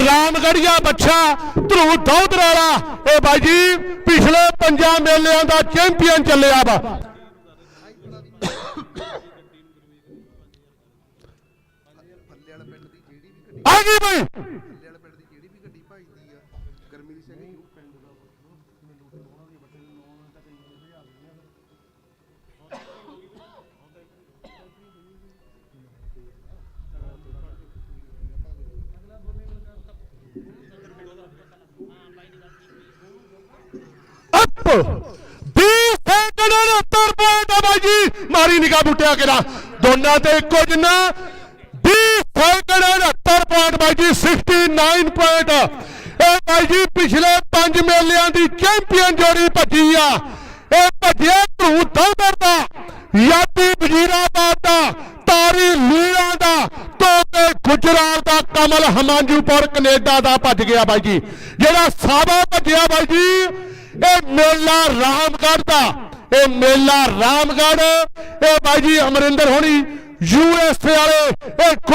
ਰਾਮਗੜੀਆ ਬੱਚਾ ਧਰੂ ਦੌਦਰ ਇਹ ਬਾਈ ਜੀ, ਪਿਛਲੇ ਪੰਜਾਂ ਮੇਲਿਆਂ ਦਾ ਚੈਂਪੀਅਨ ਚੱਲਿਆ ਵਾ। ਫੱਲੇ ਵਾਲਾ ਆ ਗਈ ਬਈ 20 ਸੈਕਿੰਡ 69 ਪੁਆਇੰਟ ਆ ਬਾਈ ਜੀ ਮਾਰੀ ਨਿਗਾਹ ਬੁੱਟਿਆ ਕਿਰਾ ਦੋਨਾਂ ਤੇ ਇੱਕੋ ਜਿੰਨਾ 20 ਸੈਕਿੰਡ 69 ਪੁਆਇੰਟ ਬਾਈ ਜੀ 69 ਪੁਆਇੰਟ ਇਹ ਬਾਈ ਜੀ ਪਿਛਲੇ ਪੰਜ ਮੇਲਿਆਂ ਦੀ ਚੈਂਪੀਅਨ ਜੋੜੀ ਭੱਜੀ ਆ। ਇਹ ਭੱਜਿਆ ਧਰੂ ਦੌਦਰ ਦਾ ਯਾਦੀ ਵਜ਼ੀਰਾਬਾਦ ਦਾ, ਤਾਰੀ ਲੀਲਾ ਦਾ ਤੋਤੇ ਗੁਜਰਾਲ ਦਾ, ਕਮਲ ਹਮਾਂਜੂਪੁਰ ਕੈਨੇਡਾ ਦਾ ਭੱਜ ਗਿਆ ਬਾਈ ਜੀ। ਜਿਹੜਾ ਸਾਬਾ ਭੱਜਿਆ ਬਾਈ ਜੀ ਇਹ ਮੇਲਾ ਰਾਮਗੜ੍ਹ ਦਾ। ਇਹ ਮੇਲਾ ਰਾਮਗੜ੍ਹ ਇਹ ਬਾਈ ਜੀ ਅਮਰਿੰਦਰ ਹੋਣੀ, ਯੂ ਐਸ ਵਾਲੇ, ਇਹ ਖੁਦ